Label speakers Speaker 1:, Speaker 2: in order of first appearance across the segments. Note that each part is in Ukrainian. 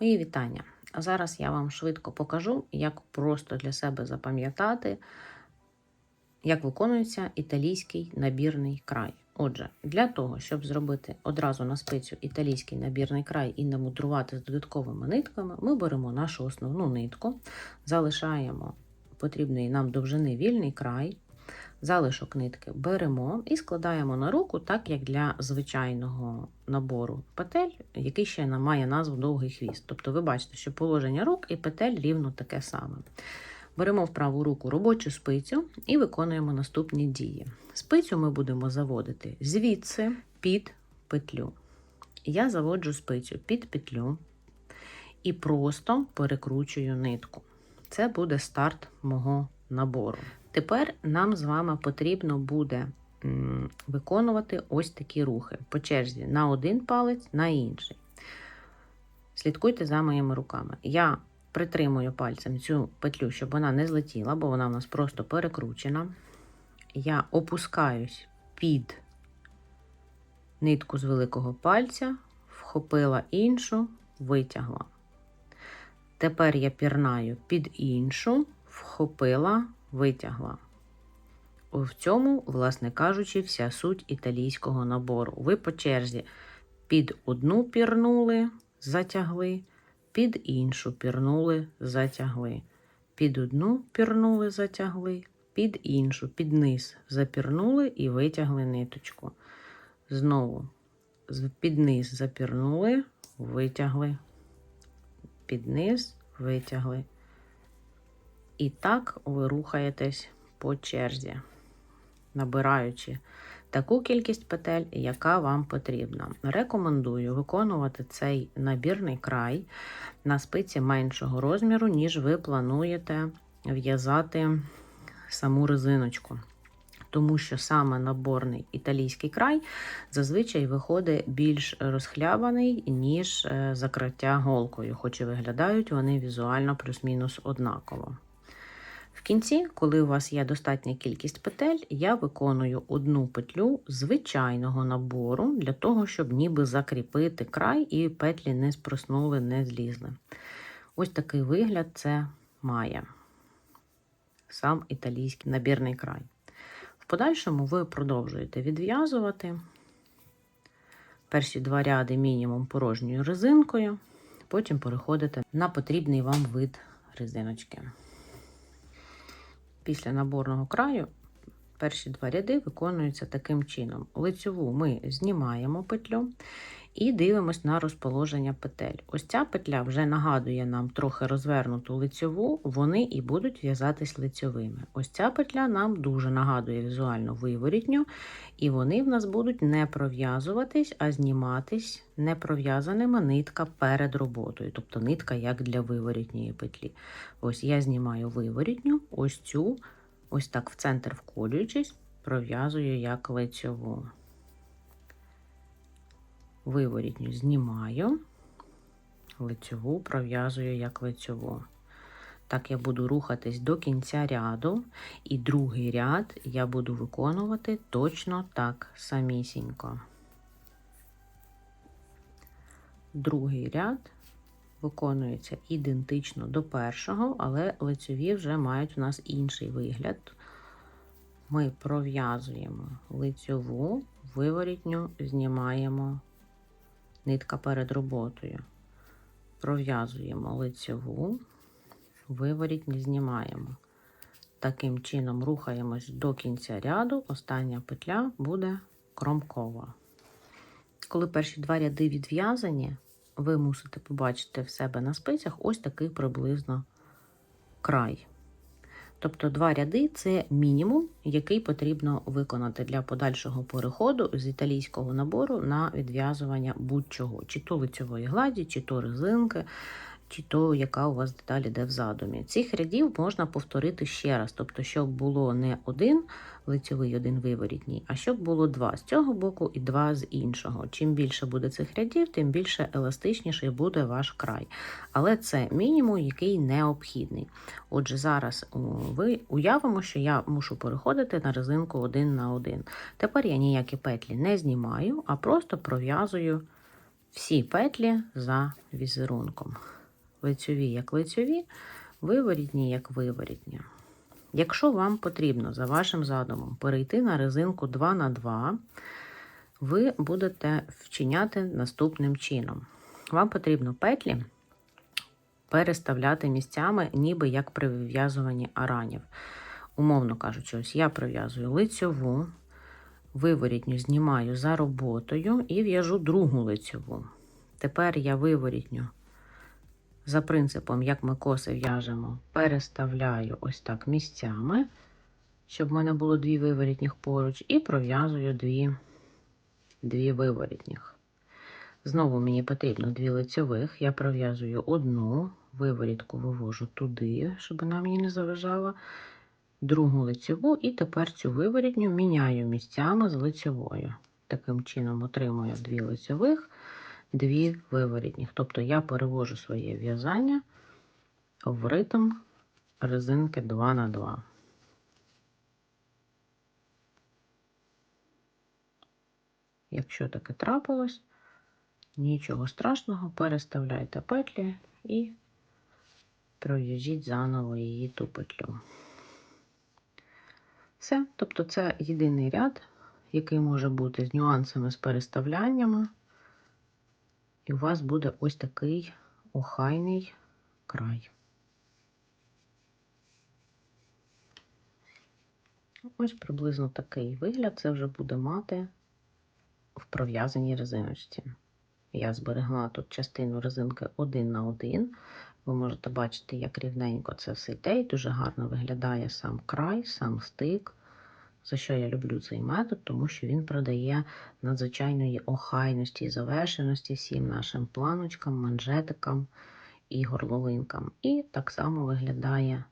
Speaker 1: Мої вітання. Зараз я вам швидко покажу, як просто для себе запам'ятати, як виконується італійський набірний край. Отже, для того, щоб зробити одразу на спицю італійський набірний край і не мудрувати з додатковими нитками, ми беремо нашу основну нитку, залишаємо потрібний нам довжини вільний край, залишок нитки беремо і складаємо на руку, так як для звичайного набору петель, який ще має назву довгий хвіст. Тобто ви бачите, що положення рук і петель рівно таке саме. Беремо в праву руку робочу спицю і виконуємо наступні дії. Спицю ми будемо заводити звідси під петлю. Я заводжу спицю під петлю і просто перекручую нитку. Це буде старт мого набору. Тепер нам з вами потрібно буде виконувати ось такі рухи по черзі на один палець, на інший. Слідкуйте за моїми руками. Я притримую пальцем цю петлю, щоб вона не злетіла, бо вона в нас просто перекручена. Я опускаюсь під нитку з великого пальця, вхопила іншу, витягла. Тепер я пірнаю під іншу, вхопила, витягла. В цьому, власне кажучи, вся суть італійського набору. Ви по черзі під одну пірнули, затягли, під іншу пірнули, затягли. Під одну пірнули, затягли, під іншу, під низ запірнули і витягли ниточку. Знову під низ запірнули, витягли, під низ, витягли. І так ви рухаєтесь по черзі, набираючи таку кількість петель, яка вам потрібна. Рекомендую виконувати цей набірний край на спиці меншого розміру, ніж ви плануєте в'язати саму резиночку. Тому що саме наборний італійський край зазвичай виходить більш розхлябаний, ніж е, закриття голкою, хоч і виглядають вони візуально плюс-мінус однаково. В кінці, коли у вас є достатня кількість петель, я виконую одну петлю звичайного набору для того, щоб ніби закріпити край і петлі не спроснули, не злізли. Ось такий вигляд це має сам італійський набірний край. В подальшому ви продовжуєте відв'язувати перші два ряди мінімум порожньою резинкою, потім переходите на потрібний вам вид резиночки. Після наборного краю перші два ряди виконуються таким чином. Лицьову ми знімаємо петлю і дивимось на розположення петель. Ось ця петля вже нагадує нам трохи розвернуту лицьову, вони і будуть в'язатись лицьовими. Ось ця петля нам дуже нагадує візуально виворітню, і вони в нас будуть не пров'язуватись, а зніматись непров'язаними нитка перед роботою, тобто нитка як для виворітньої петлі. Ось я знімаю виворітню, ось цю, ось так в центр вколюючись, пров'язую як лицьову виворітню знімаю, лицьову пров'язую як лицьову. Так, я буду рухатись до кінця ряду, і другий ряд я буду виконувати точно так самісінько. Другий ряд виконується ідентично до першого, але лицьові вже мають у нас інший вигляд. Ми пров'язуємо лицьову, виворітню знімаємо нитка перед роботою. Пров'язуємо лицьову, виворітні знімаємо. Таким чином рухаємось до кінця ряду, остання петля буде кромкова. Коли перші два ряди відв'язані, ви мусите побачити в себе на спицях ось такий приблизно край. Тобто два ряди це мінімум, який потрібно виконати для подальшого переходу з італійського набору на відв'язування будь-чого, чи то лицьової гладі, чи то резинки, чи то, яка у вас деталь іде в задумі. Цих рядів можна повторити ще раз, тобто, щоб було не один лицьовий, один виворітній, а щоб було два з цього боку і два з іншого. Чим більше буде цих рядів, тим більше еластичніший буде ваш край. Але це мінімум, який необхідний. Отже, зараз ви уявимо, що я мушу переходити на резинку один на один. Тепер я ніякі петлі не знімаю, а просто пров'язую всі петлі за візерунком. Лицьові як лицьові, виворітні як виворітні. Якщо вам потрібно за вашим задумом перейти на резинку 2 на 2 ви будете вчиняти наступним чином. Вам потрібно петлі переставляти місцями, ніби як при вив'язуванні аранів. Умовно кажучи, ось я прив'язую лицьову, виворітню знімаю за роботою і в'яжу другу лицьову. Тепер я виворітню за принципом, як ми коси в'яжемо, переставляю ось так місцями, щоб в мене було дві виворітніх поруч, і пров'язую дві, дві виворітніх. Знову мені потрібно дві лицьових. Я пров'язую одну, виворітку вивожу туди, щоб вона мені не заважала. Другу лицьову, і тепер цю виворітню міняю місцями з лицьовою. Таким чином отримую дві лицьових, дві виворітніх. Тобто я перевожу своє в'язання в ритм резинки 2 на 2 Якщо таке трапилось, нічого страшного, переставляйте петлі і пров'яжіть заново її ту петлю. Все, тобто це єдиний ряд, який може бути з нюансами з переставляннями. І у вас буде ось такий охайний край. Ось приблизно такий вигляд це вже буде мати в пров'язаній резиночці. Я зберегла тут частину резинки один на один. Ви можете бачити, як рівненько це все йде, і дуже гарно виглядає сам край, сам стик. За що я люблю цей метод, тому що він продає надзвичайної охайності і завершеності всім нашим планочкам, манжетикам і горловинкам. І так само виглядає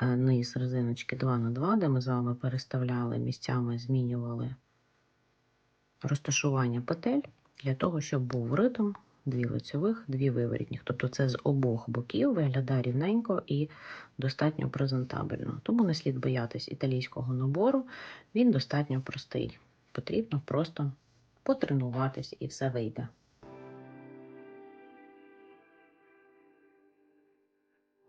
Speaker 1: е, низ резиночки 2х2, де ми з вами переставляли місцями, змінювали розташування петель для того, щоб був ритм дві лицьових, дві виворітніх. Тобто це з обох боків виглядає рівненько і достатньо презентабельно. Тому не слід боятись італійського набору, він достатньо простий. Потрібно просто потренуватись і все вийде.